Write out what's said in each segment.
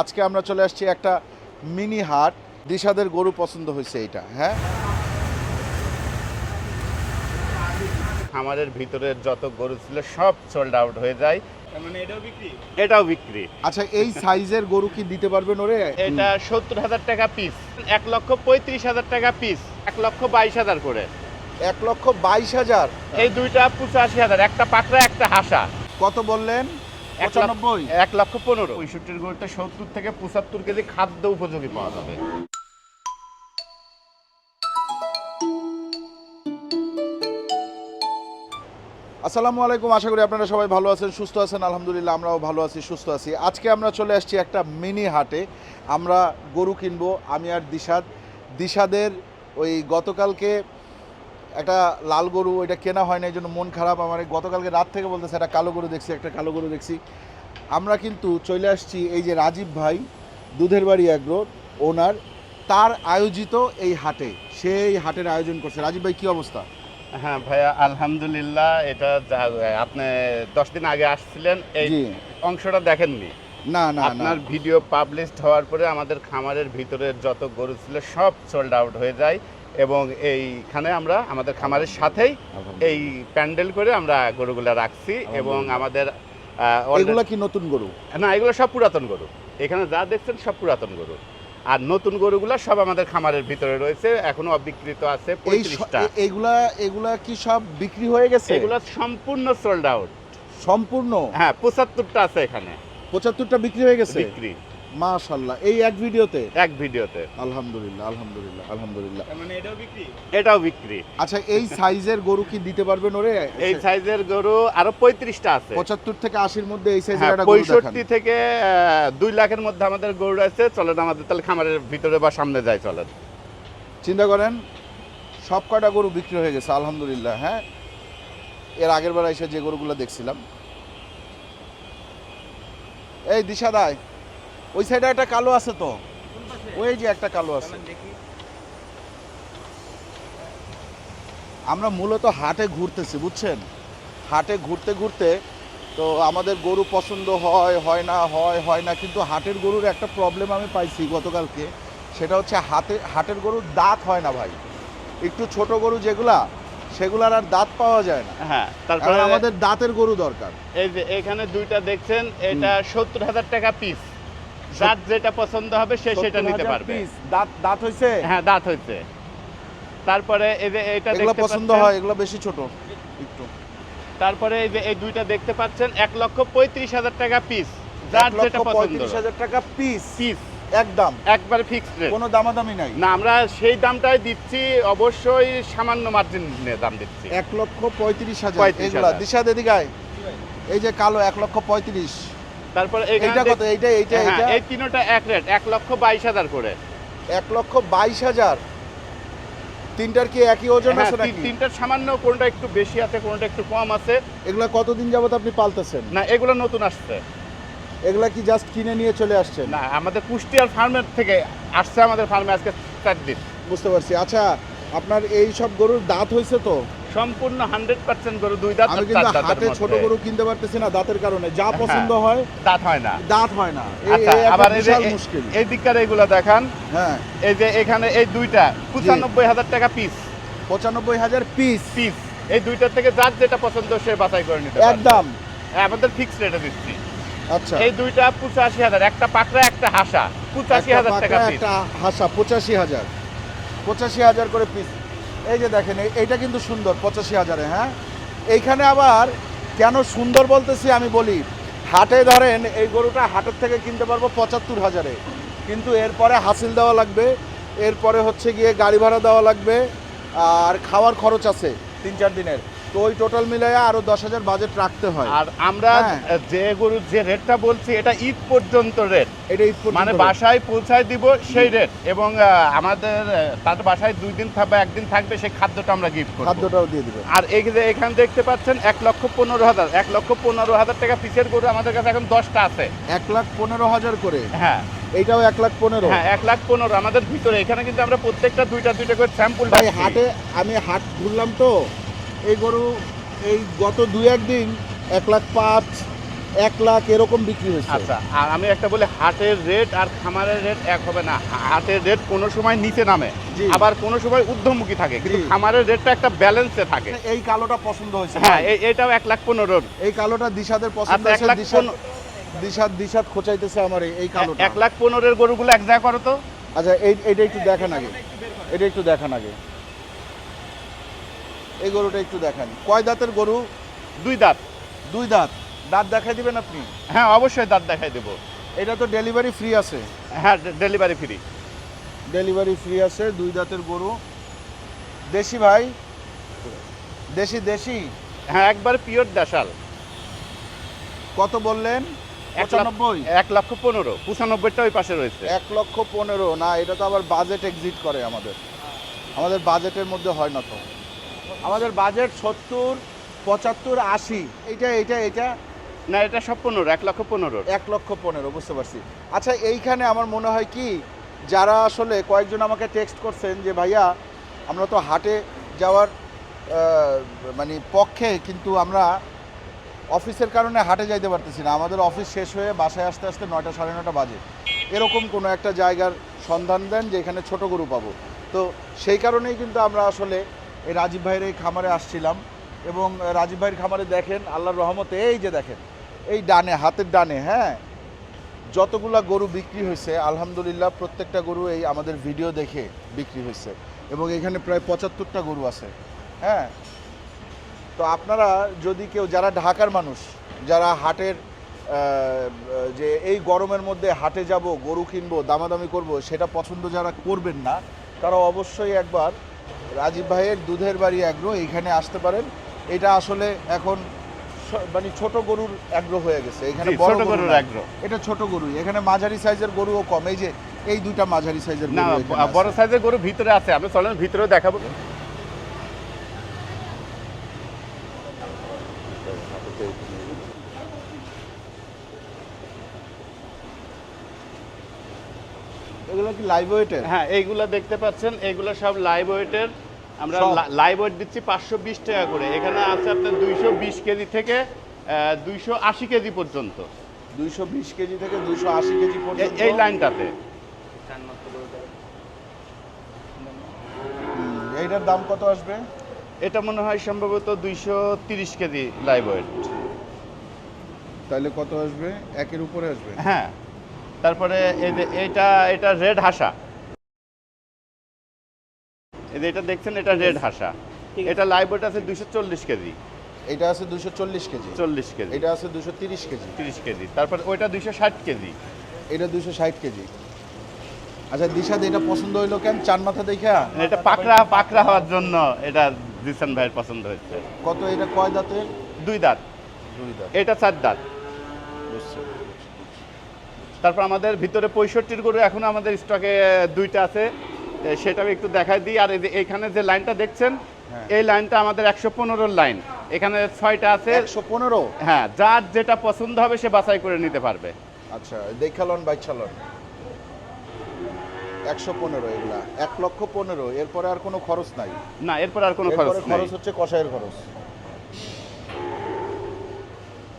আজকে আমরা চলে আসছি একটা মিনি হাট। দিশাদের গরু পছন্দ হয়েছে এটা হ্যাঁ? খামারের ভিতরের যত গরু ছিল সব সোল্ড আউট হয়ে যায়। মানে এটাও বিক্রি? এটাও বিক্রি। আচ্ছা এই সাইজের গরু কি দিতে পারবেন ওরে? এটা সত্তর হাজার টাকা পিস এক লক্ষ পঁয়ত্রিশ হাজার টাকা পিস এক লক্ষ বাইশ হাজার করে। এক লক্ষ বাইশ হাজার? এই দুইটা পঁচাশি হাজার একটা পাকড়া একটা হাসা। কত বললেন? পঁচানব্বই। এক লক্ষ পনেরো। পঁয়ষট্টির গরুতে সত্তর থেকে পঁচাত্তর কেজি খাদ্য উপযোগী পাওয়া যাবে। আসসালামু আলাইকুম আশা করি আপনারা সবাই ভালো আছেন সুস্থ আছেন আলহামদুলিল্লাহ আমরাও ভালো আছি সুস্থ আছি। আজকে আমরা চলে আসছি একটা মিনি হাটে। আমরা গরু কিনবো আমি আর দিশাদ। দিশাদের ওই গতকালকে একটা লাল গরু ওইটা কেনা হয় না এই জন্য মন খারাপ। আমার এই গতকালকে রাত থেকে বলতেছে একটা কালো গরু দেখছি একটা কালো গরু দেখছি। আমরা কিন্তু চলে আসছি এই যে রাজীব ভাই দুধের বাড়ি অ্যাগ্রো ওনার তার আয়োজিত এই হাটে। সেই হাটের আয়োজন করছে। রাজীব ভাই কী অবস্থা? হ্যাঁ ভাইয়া আলহামদুলিল্লাহ এটা আপনি দশ দিন আগে আসছিলেন এই অংশটা দেখেননি? না না না। আপনার ভিডিও পাবলিশড হওয়ার পরে আমাদের খামারের ভিতরের যত গরু ছিল সব সোল্ড আউট হয়ে যায়। এবং এইখানে আমরা আমাদের খামারের সাথেই এই প্যান্ডেল করে আমরা গরুগুলা রাখছি এবং আমাদের এগুলা কি নতুন গরু? না এগুলো সব পুরাতন গরু। এখানে যা দেখছেন সব পুরাতন গরু। আর নতুন গরুগুলা সব আমাদের খামারের ভিতরে রয়েছে এখনও অবিকৃত আছে পঁয়ত্রিশটা। এগুলা এগুলা কি সব বিক্রি হয়ে গেছে? এগুলো সম্পূর্ণ সোল্ড আউট সম্পূর্ণ? হ্যাঁ পঁচাত্তরটা আছে এখানে। পঁচাত্তরটা বিক্রি হয়ে গেছে? বিক্রি। মাশাল্লাহ এই এক ভিডিওতে? এক ভিডিওতে। আলহামদুলিল্লাহ আলহামদুলিল্লাহ আলহামদুলিল্লাহ। মানে এটাও বিক্রি? এটাও বিক্রি। আচ্ছা এই সাইজের গরু কি দিতে পারবেন ওরে? এই সাইজের গরু আরও পঁয়ত্রিশটা আছে। পঁচাত্তর থেকে আশির মধ্যে এই সাইজের হ্যাঁ একটা গরু দেখান। পঁয়ষট্টি থেকে আহ, দুই লাখের মধ্যে আমাদের গরু আছে চলেন আমাদের তাহলে খামারের ভিতরে বা সামনে যাই চলেন। চিন্তা করেন সব কয়টা গরু বিক্রি হয়ে গেছে আলহামদুলিল্লাহ হ্যাঁ? এর আগের বার এসে যে গরুগুলো দেখছিলাম। এই দিশা দায় ওই সাইডে একটা কালো আছে তো। ওই যে একটা কালো আছে। আমরা মূলত হাটে ঘুরতেছি বুঝছেন? হাটে ঘুরতে ঘুরতে তো আমাদের গরু পছন্দ হয় হয় না হয় হয় না কিন্তু হাটের গরুর একটা প্রবলেম আমি পাইছি গতকালকে। সেটা হচ্ছে হাতে হাটের গরুর দাঁত হয় না ভাই। একটু ছোট গরু যেগুলা সেগুলার আর দাঁত পাওয়া যায় না। হ্যাঁ তারপরে আমাদের দাঁতের গরু দরকার। এই যে এখানে দুইটা দেখছেন এটা সত্তর হাজার টাকা পিস যার যেটা পছন্দ হবে সে সেটা নিতে পারবে। দাঁত দাঁত হয়েছে হ্যাঁ দাঁত হয়েছে তারপরে এই যে এটা এগুলো দেখতে পছন্দ হয় এগুলো বেশি ছোট একটু। তারপরে এই যে এই দুইটা দেখতে পাচ্ছেন এক লক্ষ পঁয়ত্রিশ হাজার টাকা পিস যার যেটা পছন্দ পঁয়ত্রিশ হাজার টাকা পিস পিস একদম। একবার ফিক্সড রেট কোনো দামাদামি নাই। না আমরা সেই দামটাই দিচ্ছি অবশ্যই সামান্য মার্জিন নিয়ে দাম দিচ্ছি। এক লক্ষ পঁয়ত্রিশ হাজার। 35,000 এগুলা দিশা দেদিগায়। এই যে কালো এক লক্ষ পঁয়ত্রিশ। তারপরে এইটা কত? এইটা এইটা হ্যাঁ, এইটা? এই তিনোটা এক রেট এক লক্ষ বাইশ হাজার করে। এক লক্ষ বাইশ হাজার? তিনটার কি একই ওজন হ্যাঁ, আছে নাকি? তিনটার সামান্য কোনটা একটু বেশি আছে কোনটা একটু কম আছে। এগুলা কতদিন যাবত আপনি পালতেছেন? না এগুলো নতুন আসছে। এগুলা কি জাস্ট কিনে নিয়ে চলে আসছেন? না আমাদের কুষ্টিয়ার ফার্মের থেকে আসছে আমাদের ফার্মে আজকে চার দিন। বুঝতে পারছি। আচ্ছা আপনার এই সব গরুর দাঁত হয়েছে তো? সম্পূর্ণ হান্ড্রেড পার্সেন্ট গরু দুই দাঁত আমি কিন্তু দাঁতের হাতে ছোট গরু কিনতে পারতেছি না দাঁতের কারণে। যা হ্যাঁ। পছন্দ হয় দাঁত হয় না। দাঁত হয় না। আচ্ছা আবার মুশকিল। এই দিককার এইগুলো দেখান। হ্যাঁ। এই যে এখানে এই দুইটা পঁচানব্বই হাজার টাকা পিস পঁচানব্বই হাজার পিস পিস এই দুইটার থেকে যার যেটা পছন্দ সে বাছাই করে নিতে একদম। হ্যাঁ, আমাদের ফিক্স রেটে দিচ্ছি। আচ্ছা। এই দুইটা পঁচাশি হাজার একটা পাকড়া একটা হাসা। পঁচাশি হাজার টাকা একটা হাসা পঁচাশি হাজার। পঁচাশি হাজার করে পিস এই যে দেখেন এইটা কিন্তু সুন্দর, পঁচাশি হাজারে হ্যাঁ? এইখানে আবার কেন সুন্দর বলতেছি আমি বলি, হাটে ধরেন এই গরুটা হাটের থেকে কিনতে পারব পঁচাত্তর হাজারে, কিন্তু এরপরে হাসিল দেওয়া লাগবে, এরপরে হচ্ছে গিয়ে গাড়ি ভাড়া দেওয়া লাগবে, আর খাওয়ার খরচ আছে তিন চার দিনের। তো ওই টোটাল মিলাইয়া আরও দশ হাজার বাজেট রাখতে হয়। আর আমরা হ্যাঁ। যে গরুর যে রেটটা বলছি এটা ঈদ পর্যন্ত রেট এটা ঈদ মানে বাসায় পৌঁছায় দিব সেই রেট এবং আমাদের তার বাসায় দুই দিন থাকবে একদিন থাকবে সেই খাদ্যটা আমরা গিফট করব। খাদ্যটাও দিয়ে দিবে। আর এই যে এখানে দেখতে পাচ্ছেন এক লক্ষ পনেরো হাজার এক লক্ষ পনেরো হাজার টাকা পিসের গরু আমাদের কাছে এখন দশটা আছে। এক লাখ পনেরো হাজার করে? হ্যাঁ। এইটাও এক লাখ পনেরো? হ্যাঁ এক লাখ পনেরো আমাদের ভিতরে। এখানে কিন্তু আমরা প্রত্যেকটা দুইটা দুইটা করে স্যাম্পল ভাই হাটে আমি হাট ঘুরলাম তো এই গরু এই গত দুই একদিন এক লাখ পাঁচ এক লাখ এরকম বিক্রি হয়েছে। আচ্ছা আর আমি একটা বলি হাটের রেট আর খামারের রেট এক হবে না। হাটের রেট কোনো সময় নিচে নামে। আবার কোনো সময় ঊর্ধ্বমুখী থাকে কিন্তু খামারের রেটটা একটা ব্যালেন্সে থাকে। এই কালোটা পছন্দ হয়েছে। হ্যাঁ এই- এটাও এক লাখ পনেরো। এই কালোটা দিশাদের পছন্দ আচ্ছা, এক লাখ দিশাদ দিশাদ দিশাদ খোঁচাইতেছে আমার এই- কালোটা। এক লাখ পনেরোর গরুগুলো এক জায়গা করো তো। আচ্ছা এই এটা একটু দেখান আগে। এটা একটু দেখান আগে। এই গরুটা একটু দেখান। কয় দাঁতের গরু? দুই দাঁত। দুই দাঁত। দাঁত দেখাই দিবেন আপনি? হ্যাঁ অবশ্যই দাঁত দেখাই দেবো। এটা তো ডেলিভারি ফ্রি আছে। হ্যাঁ ডেলিভারি ফ্রি ডেলিভারি ফ্রি আছে দুই দাঁতের গরু। দেশি ভাই? দেশি দেশি? হ্যাঁ একবার পিওর দেশাল। কত বললেন? পঁচানব্বই? এক লক্ষ পনেরো। পঁচানব্বইটা ওই পাশে রয়েছে। এক লক্ষ পনেরো। না এটা তো আবার বাজেট এক্সিট করে আমাদের। আমাদের বাজেটের মধ্যে হয় না তো। আমাদের বাজেট সত্তর পঁচাত্তর আশি। এটা এইটা এটা? না এটা সব পনেরো এক লক্ষ পনেরো এক লক্ষ পনেরো বুঝতে পারছি। আচ্ছা এইখানে আমার মনে হয় কি যারা আসলে কয়েকজন আমাকে টেক্সট করছেন যে ভাইয়া আমরা তো হাটে যাওয়ার মানে পক্ষে কিন্তু আমরা অফিসের কারণে হাটে যাইতে পারতেছি না। আমাদের অফিস শেষ হয়ে বাসায় আসতে আসতে নয়টা সাড়ে নয়টা বাজে। এরকম কোনো একটা জায়গার সন্ধান দেন যে এখানে ছোট গরু পাবো। তো সেই কারণেই কিন্তু আমরা আসলে এই রাজীব ভাইয়ের এই খামারে আসছিলাম এবং রাজীব ভাইয়ের খামারে দেখেন, আল্লাহর রহমতে এই যে দেখেন, এই ডানে, হাতের ডানে হ্যাঁ? যতগুলা গরু বিক্রি হয়েছে, আলহামদুলিল্লাহ প্রত্যেকটা গরু এই আমাদের ভিডিও দেখে বিক্রি হয়েছে এবং এখানে প্রায় পঁচাত্তরটা গরু আছে হ্যাঁ? তো আপনারা যদি কেউ, যারা ঢাকার মানুষ, যারা হাটের যে এই গরমের মধ্যে হাটে যাব, গরু কিনবো, দামাদামি করব, সেটা পছন্দ যারা করবেন না, তারা অবশ্যই একবার রাজীব ভাইয়ের দুধের বাড়ি অ্যাগ্রো এইখানে আসতে পারেন। এটা আসলে এখন মানে ছোট গরুর অ্যাগ্রো হয়ে গেছে। এখানে বড় গরুর অ্যাগ্রো। এটা ছোট গরু এখানে মাঝারি সাইজের গরুও কম। এই যে এই দুইটা মাঝারি সাইজের না বড় সাইজের গরু ভিতরে আছে। আমি চলেন ভিতরেও দেখাবো। এগুলো কি লাইভ ওয়েটের হ্যাঁ এইগুলো দেখতে পাচ্ছেন এইগুলো সব লাইভ ওয়েটের আমরা? লাইভ ওয়েট দিচ্ছি পাঁচশো বিশ টাকা করে। এখানে আছে আপনার দুইশো বিশ কেজি থেকে দুইশো আশি কেজি পর্যন্ত। দুইশো বিশ কেজি থেকে দুইশো আশি কেজি পর্যন্ত? এই লাইনটাতে। এইটার দাম কত আসবে? এটা মনে হয় সম্ভবত দুইশো তিরিশ কেজি লাইভ ওয়েট তাহলে কত আসবে? একের উপরে আসবে? হ্যাঁ। তারপরে এই যে এটা এটা রেড হাসা। এই যে এটা দেখছেন এটা রেড হাসা। এটা লাইভ ওয়েট আছে দুইশো চল্লিশ কেজি। এটা আছে দুশো চল্লিশ কেজি। চল্লিশ কেজি। এটা আছে দুশো তিরিশ কেজি। তিরিশ কেজি। তারপর ওইটা দুইশো ষাট কেজি। এটা দুশো ষাট কেজি। আচ্ছা দিশাদ এটা পছন্দ হইল কেন? চার মাথা দেখা এটা পাকড়া পাকড়া হওয়ার জন্য এটা জিসান ভাইয়ের পছন্দ হচ্ছে কত এটা? কয় দাঁতের? দুই দাঁত। দুই দাঁত। এটা চার দাঁত। তারপর আমাদের ভিতরে পঁয়ষট্টির গরু এখন আমাদের স্টকে দুইটা আছে। এ, সেটাও একটু দেখাই দিই। আর এইখানে যে লাইনটা দেখছেন হ্যাঁ। এই লাইনটা আমাদের একশো পনেরোর লাইন। এখানে ছয়টা আছে। একশো পনেরো? হ্যাঁ যার যেটা পছন্দ হবে সে বাছাই করে নিতে পারবে। আচ্ছা দেখালন বাইচালন একশো পনেরো এগুলা এক লক্ষ পনেরো। এরপরে আর কোনো খরচ নাই। না এরপর আর কোনো খরচ খরচ হচ্ছে কষায়ের খরচ।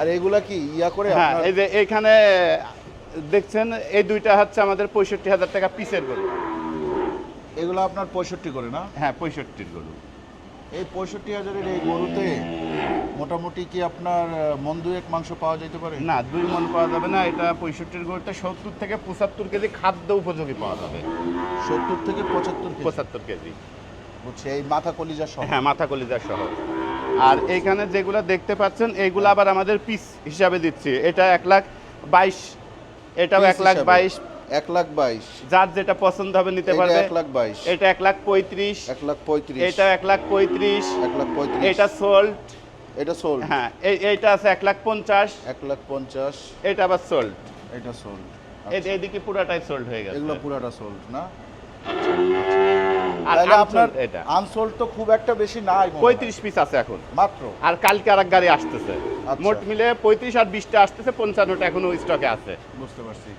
আর এগুলা কি ইয়া করে হ্যাঁ এই যে এইখানে দেখছেন এই দুইটা হচ্ছে আমাদের পঁয়ষট্টি হাজার টাকা পিসের গরু। এগুলো আপনার পঁয়ষট্টি করে না? হ্যাঁ পঁয়ষট্টির গরু। এই পঁয়ষট্টি হাজারের এই গরুতে মোটামুটি কি আপনার মন দুয়েক মাংস পাওয়া যেতে পারে? না দুই মন পাওয়া যাবে না। এটা পঁয়ষট্টির গরুটা সত্তর থেকে পঁচাত্তর কেজি খাদ্য উপযোগী পাওয়া যাবে। সত্তর থেকে পঁচাত্তর। পঁচাত্তর কেজি। বুঝছি এই মাথা কলিজা সহ? হ্যাঁ মাথা কলিজা সহ। আর এইখানে যেগুলো দেখতে পাচ্ছেন এইগুলো আবার আমাদের পিস হিসাবে দিচ্ছি। এটা এক লাখ বাইশ এটাও এক লাখ বাইশ। এক লাখ বাইশ। যার যেটা পছন্দ হবে নিতে পারবে। এক লাখ বাইশ। এটা এক লাখ পঁয়ত্রিশ। এক লাখ পঁয়ত্রিশ। এটা এক লাখ পঁয়ত্রিশ। এক লাখ পঁয়ত্রিশ। এটা সোল্ড এটা সোল্ড হ্যাঁ এই এইটা আছে এক লাখ পঞ্চাশ। এক লাখ পঞ্চাশ। এটা আবার সোল্ড এটা সোল্ড এদিকে পুরাটাই সোল্ড হয়ে গেছে। এগুলো পুরাটা সোল্ড না? তাহলে আপনার এটা। আনসোল্ড তো খুব একটা বেশি নাই মনে হয়। পঁয়ত্রিশ পিস আছে এখন। মাত্র? আর কালকে আর এক গাড়ি আসতেছে। আচ্ছা। মোট মিলে পঁয়ত্রিশ আর বিশটা আসতেছে পঞ্চান্নটা এখনও স্টকে আছে। বুঝতে পারছি।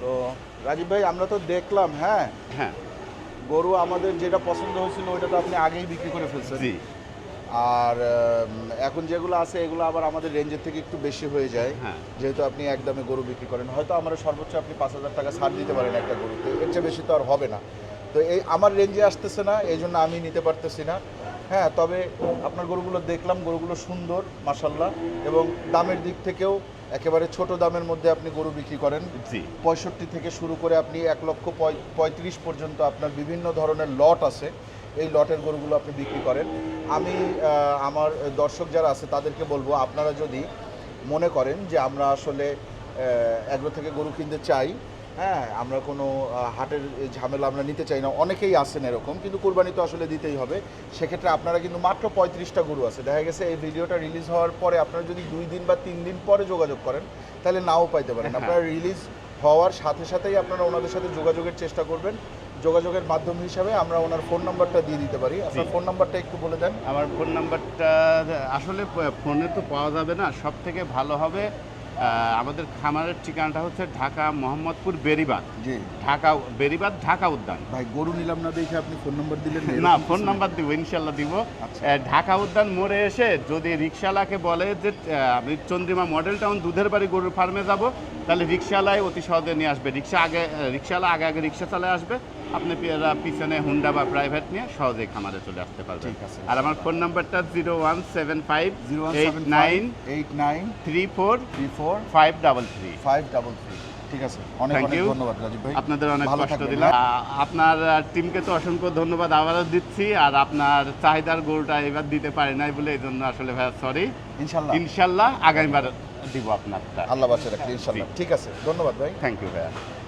তো রাজীব ভাই আমরা তো দেখলাম হ্যাঁ? হ্যাঁ। গরু আমাদের যেটা পছন্দ হয়েছিল ওইটা তো আপনি আগেই বিক্রি করে ফেলছেন। জি। আর এখন যেগুলো আছে এগুলো আবার আমাদের রেঞ্জের থেকে একটু বেশি হয়ে যায়। হ্যাঁ। যেহেতু আপনি একদমে গরু বিক্রি করেন হয়তো আমরা সর্বোচ্চ আপনি পাঁচ হাজার টাকা ছাড় দিতে পারেন একটা গরুতে। এর চেয়ে বেশি তো আর হবে না। তো এই আমার রেঞ্জে আসতেছে না এই জন্য আমি নিতে পারতেছি না। হ্যাঁ তবে আপনার গরুগুলো দেখলাম গরুগুলো সুন্দর মাসাল্লাহ এবং দামের দিক থেকেও একেবারে ছোট দামের মধ্যে আপনি গরু বিক্রি করেন। জি। পঁয়ষট্টি থেকে শুরু করে আপনি এক লক্ষ পঁয়- পঁয়ত্রিশ পর্যন্ত আপনার বিভিন্ন ধরনের লট আছে। এই লটের গরুগুলো আপনি বিক্রি করেন। আমি আমার দর্শক যারা আছে তাদেরকে বলব আপনারা যদি মনে করেন যে আমরা আসলে এগুলো থেকে গরু কিনতে চাই হ্যাঁ আমরা কোনো হাটের ঝামেলা আমরা নিতে চাই না। অনেকেই আসেন এরকম কিন্তু কোরবানি তো আসলে দিতেই হবে। সেক্ষেত্রে আপনারা কিন্তু মাত্র পঁয়ত্রিশটা গরু আছে। দেখা গেছে এই ভিডিওটা রিলিজ হওয়ার পরে আপনারা যদি দুই দিন বা তিন দিন পরে যোগাযোগ করেন তাহলে নাও পাইতে পারেন। হ্যাঁ। আপনারা রিলিজ হওয়ার সাথে সাথেই আপনারা ওনাদের সাথে যোগাযোগের চেষ্টা করবেন। যোগাযোগের মাধ্যম হিসাবে আমরা ওনার ফোন নাম্বারটা দিয়ে দিতে পারি। আপনার ফোন নাম্বারটা একটু বলে দেন। আমার ফোন নাম্বারটা আসলে ফোনে তো পাওয়া যাবে না। সব থেকে ভালো হবে আমাদের খামারের ঠিকানাটা হচ্ছে ঢাকা মোহাম্মদপুর বেরিবাদ জি। ঢাকা বেরিবাদ ঢাকা উদ্যান। ভাই গরু নিলাম না দেখে আপনি ফোন নাম্বার দিলেন না ফোন নাম্বার দিব ইনশাল্লাহ দিব। আচ্ছা। ঢাকা উদ্যান মোড়ে এসে যদি রিক্সাওয়ালাকে বলে যে আমি চন্দ্রিমা মডেল টাউন দুধের বাড়ি গরুর ফার্মে যাব তাহলে রিক্সাওয়ালাই অতি সহজে নিয়ে আসবে। রিক্সা আগে রিক্সাওয়ালা আগে আগে রিক্সা চালায় আসবে। আপনি পিছনে হুন্ডা বা প্রাইভেট নিয়ে সহজেই খামারে চলে আসতে পারবেন। ঠিক আছে। আর আমার ফোন নাম্বারটা zero one seven five zero eight nine eight nine three four three four five double three five double three ঠিক আছে অনেক অনেক ধন্যবাদ রাজীব ভাই। আপনাদের অনেক কষ্ট দিলাম। হ্যাঁ? আপনার টিমকে তো অসংখ্য ধন্যবাদ আবারও দিচ্ছি আর আপনার চাহিদার গরুটা এবার দিতে পারি নাই বলে এই জন্য আসলে ভাইয়া সরি ইনশাল্লাহ। ইনশাল্লাহ আগামীবার দিব আপনারটা। আল্লাহ বাচ্চা রাখি ইনশাল্লাহ। ঠিক আছে ধন্যবাদ ভাই। থ্যাংক ইউ ভাইয়া।